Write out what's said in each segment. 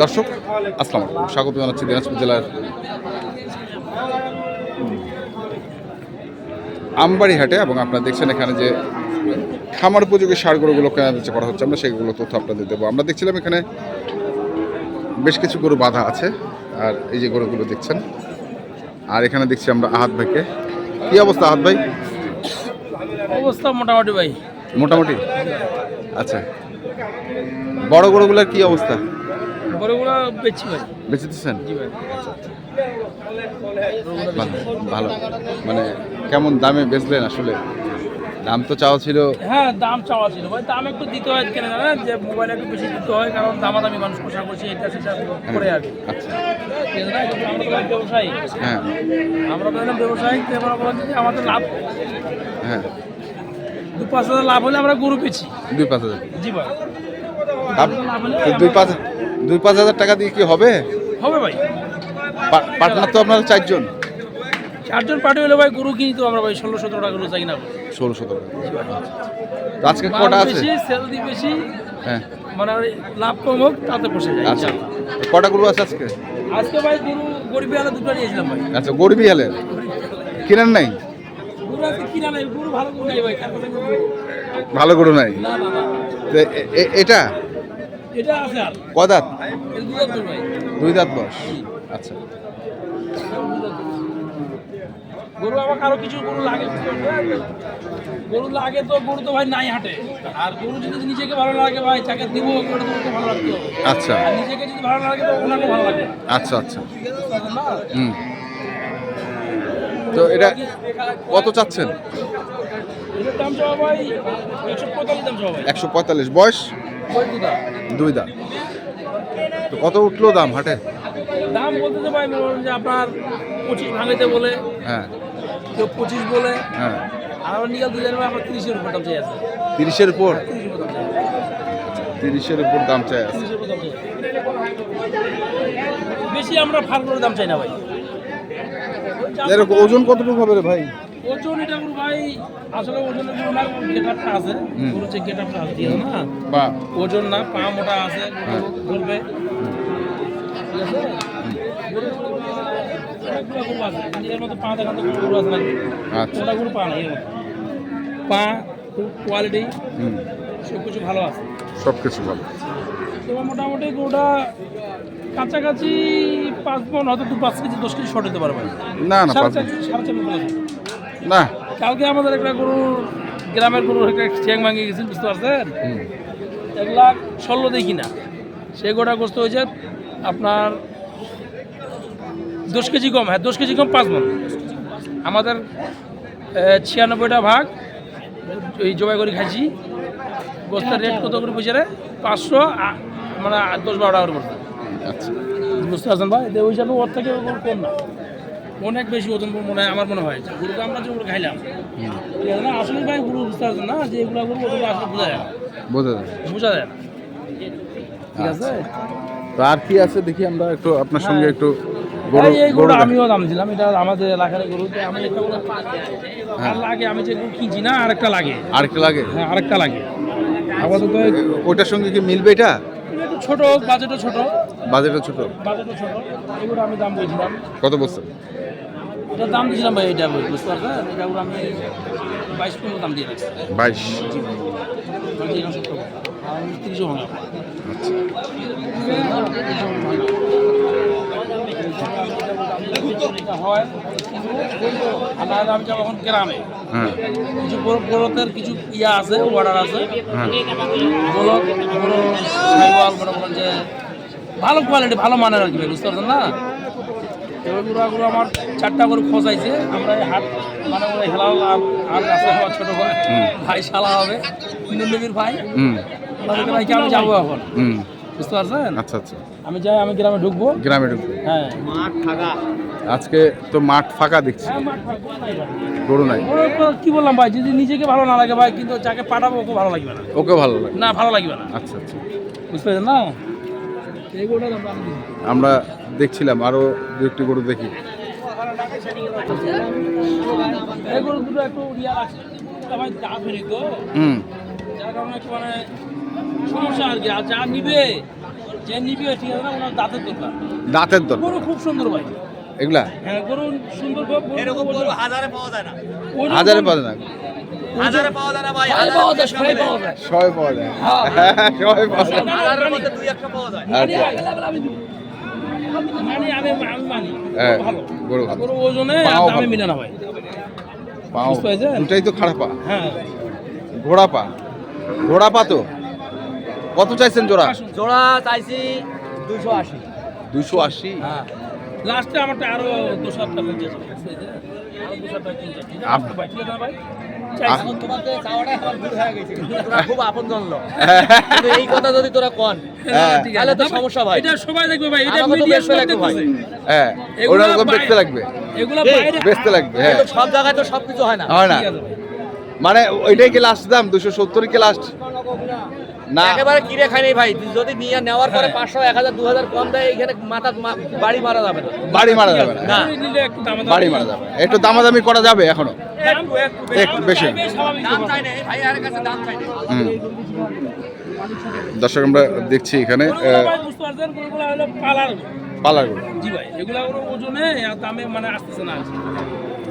দর্শক আসসালাম আলাইকুম। স্বাগত জানাচ্ছি দিনাজপুর জেলার আমবাড়ি হাটে এবং আপনারা দেখছেন এখানে যে খামার উপযোগী সার গরুগুলো কেনা বেচা করা হচ্ছে। আমরা সেগুলো তথ্য আপনাদের দেবো। আমরা দেখছিলাম এখানে বেশ কিছু গরু বাঁধা আছে আর এই যে গরুগুলো দেখছেন। আর এখানে দেখছি আমরা আহাত ভাইকে। কি অবস্থা আহাত ভাই? অবস্থা মোটামুটি ভাই। মোটামুটি? আচ্ছা। বড় গরুগুলোর কি অবস্থা? বড়গুলো বেচছি ভাই। বেঁচে দিচ্ছেন ভালো ভালো। মানে কেমন দামে বেচলেন আসলে? দাম তো চাওয়া ছিল। হ্যাঁ দাম চাওয়া ছিল ভাই। দাম একটু দিতে হয় কেন জানেন? যে মোবাইল একটু বেশি দিতে হয় কারণ দামাদামি মানুষ পোষা করছে এটা সেটা করে আর কি। আচ্ছা। আমরা তো ব্যবসায়ী। হ্যাঁ। আমরা তো ব্যবসায়ী এবার বলেন যে আমাদের লাভ। হ্যাঁ। দু পাঁচ হাজার লাভ হলে আমরা গরু পেছি দুই পাঁচ হাজার। জি ভাই। দুই পাঁচ দুই পাঁচ হাজার টাকা দিয়ে কি হবে? হবে ভাই। পার্টনার তো আপনারা চারজন। চারজন পার্টি হলে ভাই গরু কিনি তো আমরা ভাই ষোলো সতেরো টাকা গরু চাই না। ষোলো সতেরো তো আজকে কটা আছে? সেল দি বেশি হ্যাঁ। মানে লাভ কম হোক তাতে বসে যায় আচ্ছা। কটা গরু আছে আজকে? আজকে ভাই গরু গরিবি আলা দুটো নিয়েছিলাম ভাই। আচ্ছা গরিবই হলেন কিনেন নাই? ভালো গরু নাই এটা? কদাত এটা ভাই। দুই দাঁত বয়স। আচ্ছা। গরু আমার কারও কিছু গরু লাগে গরু লাগে তো গরু তো ভাই নাই হাটে। আর গরু যদি নিজেকে ভালো লাগে ভাই তাকে দিব তো ভালো লাগতে। হবে আচ্ছা। আর নিজেকে যদি ভালো লাগে তো ওনাকে ভালো লাগবে। আচ্ছা আচ্ছা। হুম। তো এটা কত চাচ্ছেন? একশো পঁয়তাল্লিশ। বয়স? দুই দাম তো কত উঠল দাম হাটে? দাম বলতে তো ভাই যে আপনার পঁচিশ ভাঙাইতে বলে হ্যাঁ। কেউ পঁচিশ বলে হ্যাঁ। আর আমার নিকাল দুই জানি আমার তিরিশের উপর দাম চাই আছে। তিরিশের উপর? তিরিশের উপর দাম চাই আছে। তিরিশের উপর দাম চাই আছে। বেশি আমরা ফার করে দাম চাই না ভাই। এরকম ওজন কতটুকু হবে রে ভাই? ওজন এটা গরু ভাই আসলে ওজনের গরু না গেট আছে। গরু যে গেট আপটা আছে না? বা ওজন না পা মোটা আছে হ্যাঁ। বলবে ঠিক আছে? পা আচ্ছা। কোয়ালিটি কিছু ভালো আছে। সব কিছু ভালো। তোমার মোটামুটি গরুটা কাছাকাছি পাঁচ হয়তো দু পাঁচ কেজি দশ কেজি শর্ট হতে পারবে না না সাড়ে চার না। কালকে আমাদের একটা গরু গ্রামের গরু একটা ঠ্যাং ভাঙিয়ে গেছেন বুঝতে পারছেন? এক লাখ ষোলো দিয়ে কিনা সেই গোটা গোস্ত হয়েছে আপনার দশ কেজি কম হ্যাঁ দশ কেজি কম পাঁচ মন। আমাদের ছিয়ানব্বইটা ভাগ এই জবাই করে খাইছি। গোস্তের রেট কত করে বুঝে রে? পাঁচশো মানে দশ বারো টাকা করে পড়ছে। আচ্ছা। বুঝতে পারছেন ভাই? ওই হিসাবে ওর থেকে কম না। অনেক বেশি ওজন মনে হয় আমার মনে হয়। যে গরুকে আমরা যে গরু খাইলাম। আসলে ভাই গরু বুঝতে পারছেন না? যে এগুলো গরু ওগুলো আসলে বোঝা যায় বোঝা যায়। বোঝা যায় ঠিক আছে? তো আর কি আছে দেখি আমরা একটু আপনার সঙ্গে একটু আমিও দাম দিলাম এটা আমাদের এলাকার গরু। আমি একটা আর লাগে আমি যে কিনছি না আরেকটা লাগে। আর কি লাগে? হ্যাঁ আরেকটা লাগে। আপাতত ওইটার সঙ্গে কি মিলবে এটা? ছোট বাজেটও ছোট। বাজেটটা ছোট। বাজেটও ছোট। এগুলো আমি দাম বলছিলাম। কত বলছেন? এটা দাম দিয়েছিলাম ভাই এটা বুঝতে পারছেন? এটা আমি বাইশ পনেরো দাম দিয়ে রাখছি বাইশ। আচ্ছা। হয় আর নাহলে আমি যাব এখন গ্রামে। হ্যাঁ। কিছু বড়দের কিছু ইয়া আছে অর্ডার আছে। হ্যাঁ। বড় সাইওয়াল যে ভালো কোয়ালিটি ভালো মানের আর কি ভাই, বুঝতে পারছেন না? ওইগুলো আমার চারটা করে খোঁজাইছে আমরা এই হাট মানে ওই হেলাল আর আমার ছোট ভাই। ভাই শালা হবে। নবীর ভাই। হুম। ওনাদেরকে ভাইকে আমি যাব এখন। বুঝতে পারছেন? আচ্ছা আচ্ছা। আমি যাই আমি গ্রামে ঢুকবো। গ্রামে ঢুকবো। হ্যাঁ। আজকে তো মাঠ ফাঁকা দেখছি। হ্যাঁ, মাঠ ফাঁকা, গরু নাই। কি বললাম ভাই যদি নিজেকে ভালো না লাগে ভাই কিন্তু যাকে পাঠাবো ওকে ভালো লাগবে না। ওকে ভালো লাগে। না ভালো লাগবে না। আচ্ছা আচ্ছা। বুঝতে পারছেন না। আমরা দেখছিলাম আরও দু একটি গরু দেখি। এগুলো দুটো একটু আছে। তা ভাই যা ফেরি তো। হুম। মানে সমস্যা আর কি। আর যা নিবে যে নিবি ঠিক আছে না? ওনার দাঁতের দরকার। দাঁতের দর খুব সুন্দর ভাই। এগুলা? হ্যাঁ গরু সুন্দর গরু এরকম গরু হাজারে পাওয়া যায় না। হাজারে পাওয়া যায় না? হাজারে পাওয়া যায় না ভাই পাওয়া যায়, ছয় পাওয়া যায়। ছয় পাওয়া যায়। ছয় পাওয়া যায়। হাজারের মধ্যে দুই একটা পাওয়া যায়। ভাই, আমি দিব। আমি আমি মানি। ভালো। গরু ভালো। গরু ওজনে দামে মিলে না ভাই। পাও দুটাই তো খারাপ পা। হ্যাঁ। ঘোড়া পা। ঘোড়া পা তো? কত চাইছেন জোড়া? জোড়া চাইছি দুশো আশি। দুশো আশি? হ্যাঁ। লাস্টে আমারটা আরও দু সপ্তাহ হয়ে তোরা খুব আপন জানলো এই কথা যদি তোরা কন হ্যাঁ। তাহলে তো সমস্যা ভাই। এটা সবাই দেখবে ভাই এটা মিডিয়া লাগবে ভাই। হ্যাঁ এগুলা দেখতে লাগবে। এগুলো বাইরে বেচতে লাগবে হ্যাঁ। সব জায়গায় তো সবকিছু হয় না। হয় না। মানে ওইটাই কি লাস্ট দাম? দুশো সত্তর কি লাস্ট না। একেবারে কিনে খাই ভাই? যদি নিয়ে নেওয়ার পরে হ্যাঁ। পাঁচশো এক হাজার দু হাজার কম দেয় এখানে মাথা বাড়ি মারা যাবে না। বাড়ি মারা যাবে না। বাড়ি মারা যাবে একটু দামাদামি করা যাবে এখনও। একটু বেশি। দর্শক আমরা দেখছি এখানে পালার পালার জি ভাই এগুলা ওজনে দামে মানে আসতেছে না।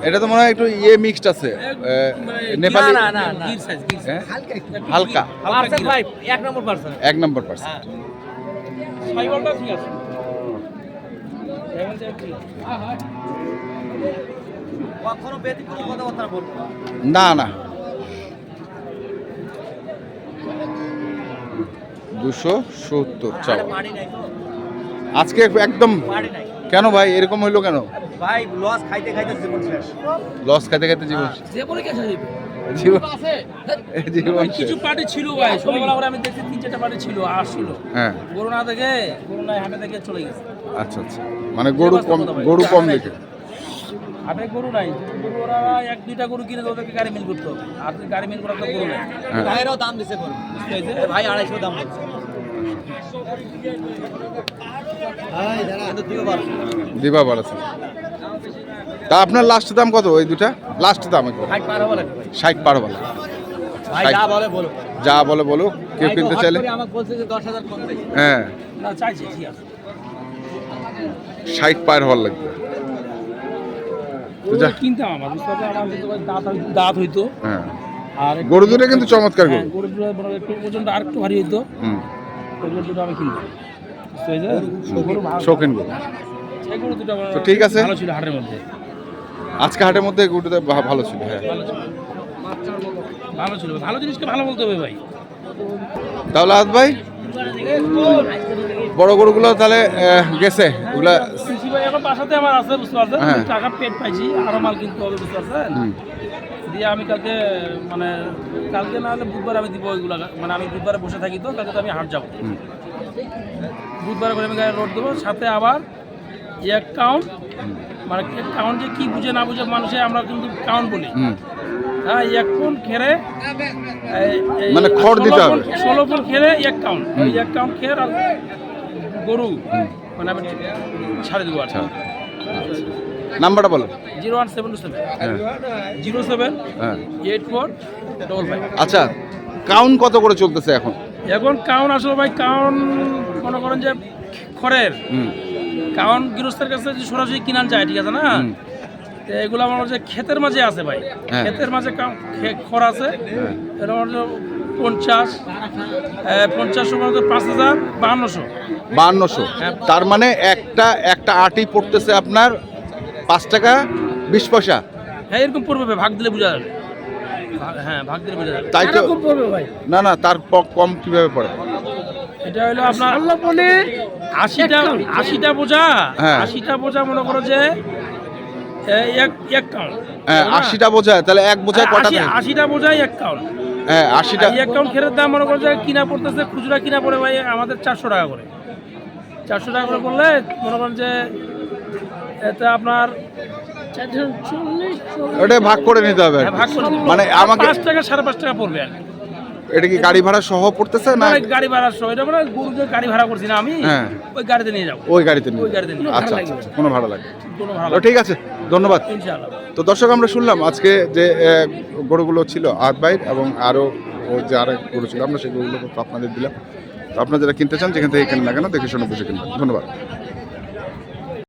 এটা তো মনে হয় একটু ইয়ে মিক্সড আছে নেপালি না, না, না। হ্যাঁ? একটু। হালকা। হালকা ভাই এক নম্বর পার্সেন্ট এক নম্বর পার্সেন্ট হ্যাঁ। সাইকেলটা ঠিক আছে। কি- কখনো ব্যতিক্রম কথাবার্তা বলব না। না দুশো সত্তর আজকে একদম কেন ভাই? এরকম হইল কেন? ভাই লস খাইতে খাইতে জীবন শেষ। লস খাইতে খাইতে জীবন যে বলে কে সাজিব? জীবন জীবন শেষ। কিছু পার্টি ছিল ভাই। সকালবেলা করে আমি দেখছি তিন চারটা পার্টি ছিল আসছিল। হ্যাঁ। হাটে চলে গেছে। আচ্ছা আচ্ছা। মানে গরু কম গরু কম দেখে। হাটে গরু নাই। গরু ওরা এক দুইটা গরু কিনে তো ওদেরকে গাড়ি মিল করতে হবে। আর গাড়ি মিল করার গরু নাই। হ্যাঁ। দাম দিছে ভাই আড়াইশো দাম বলছে দিবা বাড়াছে তা। আপনার লাস্ট দাম কত ওই দুটা? লাস্ট দাম ভাই ষাট পার বলে যা বলে বলো কেউ কিনতে চাইলে। হ্যাঁ। ষাট পার হওয়ার লাগবে। কিনতাম আমার দাঁত হইতো। হ্যাঁ। আর গরু দুটো কিন্তু চমৎকার হ্যাঁ, গরু গরু দুটো একটু ওজনটা আর একটু ভারী হইতো। গরু দুটো আমি পেরেছ? গরু ভালো- শৌখিন গরু সেই দুটো তো ঠিক আছে। ভালো ছিল হাটের মধ্যে। আজকে হাটের মধ্যে গরুটা ভালো ছিল হ্যাঁ। ভালো ছিল। ভালো জিনিসকে ভালো বলতে হবে ভাই। তাহলে আজ ভাই বড় গরুগুলো তাহলে গেছে। ওগুলা সিসি ভাই এখন বাসাতে আমার আছে বুঝতে পারছেন? হ্যাঁ। টাকা পেট পাইছি আরও মাল কিনতে হবে বুঝতে পারছেন? হুম, দিয়ে আমি কালকে মানে কালকে না হলে বুধবার আমি দিব ওইগুলো মানে আমি বুধবারে বসে থাকি তো কালকে তো আমি হাট যাব। বুধবারে করে আমি গাড়ি লোড দেবো সাথে আবার এক কাউন্ট মানে কাউন্ট যে কি বুঝে না বুঝে মানুষে আমরা কিন্তু কাউন্ট বলি। হ্যাঁ এক ফোন খেরে মানে খড় দিতে ষোলো হবে। ষোলো ফোন খেরে এক কাউন্ট এক কাউন্ট খেয়ে আর গরু মানে আমি ছাড়ে দেবো আচ্ছা। নাম্বারটা বলো। Zero one seven two seven. হ্যাঁ। জিরো সেভেন হ্যাঁ। Eight four double five. আচ্ছা কাউন্ট কত করে চলতেছে এখন? এখন কাউন আসলে ভাই কাউন মনে করেন যে খড়ের। হুম। কাউন গৃহস্থের কাছে যে সরাসরি কিনান যায় ঠিক আছে না? এগুলো আমার যে ক্ষেতের মাঝে আছে ভাই। হ্যাঁ। ক্ষেতের মাঝে খড় আছে। এটা আমার পঞ্চাশ পঞ্চাশ মধ্যে পাঁচ হাজার বাহান্নশো। বাহান্নশো। তার মানে একটা একটা আটি পড়তেছে আপনার পাঁচ টাকা বিশ পয়সা। হ্যাঁ এরকম পড়বে ভাই, ভাগ দিলে বোঝা যাবে। হ্যাঁ ভাগ দিলে বোঝা যাবে। তাই তো পড়বে ভাই। না না তার কম কীভাবে পড়ে? এটা হলো আপনার আশিটা আশিটা বোঝা। হ্যাঁ। আশিটা বোঝা মনে করো যে এক এক কাউন্ট হ্যাঁ আশিটা বোঝায় তাহলে এক বোঝায় কটা আশিটা এক কাউন্ট হ্যাঁ আশিটা এক কাউন্ট খেরের দাম মনে করো যে কিনা পড়তেছে খুচরা কিনা পড়ে ভাই আমাদের চারশো টাকা করে। চারশো টাকা করে করলে মনে করেন যে এটা আপনার ওটা ভাগ করে নিতে হবে হ্যাঁ। ভাগ করে মানে আমাকে পাঁচ টাকা সাড়ে পাঁচ টাকা পড়বে আর এটা কি গাড়ি ভাড়া সহ পড়তেছে না? গাড়ি ভাড়া সহ। এটা মানে গরু যে গাড়ি ভাড়া করছি না আমি হ্যাঁ। ওই গাড়িতে নিয়ে যাব। ওই গাড়িতে নিয়ে ওই গাড়িতে নিয়ে আচ্ছা আচ্ছা কোনো ভাড়া লাগে কোনো ভাড়া ঠিক আছে ধন্যবাদ। ইনশাআল্লাহ। তো দর্শক আমরা শুনলাম আজকে যে গরুগুলো ছিল আট বাইর এবং আরও যে আরেক গরু ছিল আমরা সেই গরুগুলো আপনাদের দিলাম। তো আপনারা যারা কিনতে চান যেখান থেকে কিনেন না কেন দেখে শুনে বুঝে কিনবেন। ধন্যবাদ।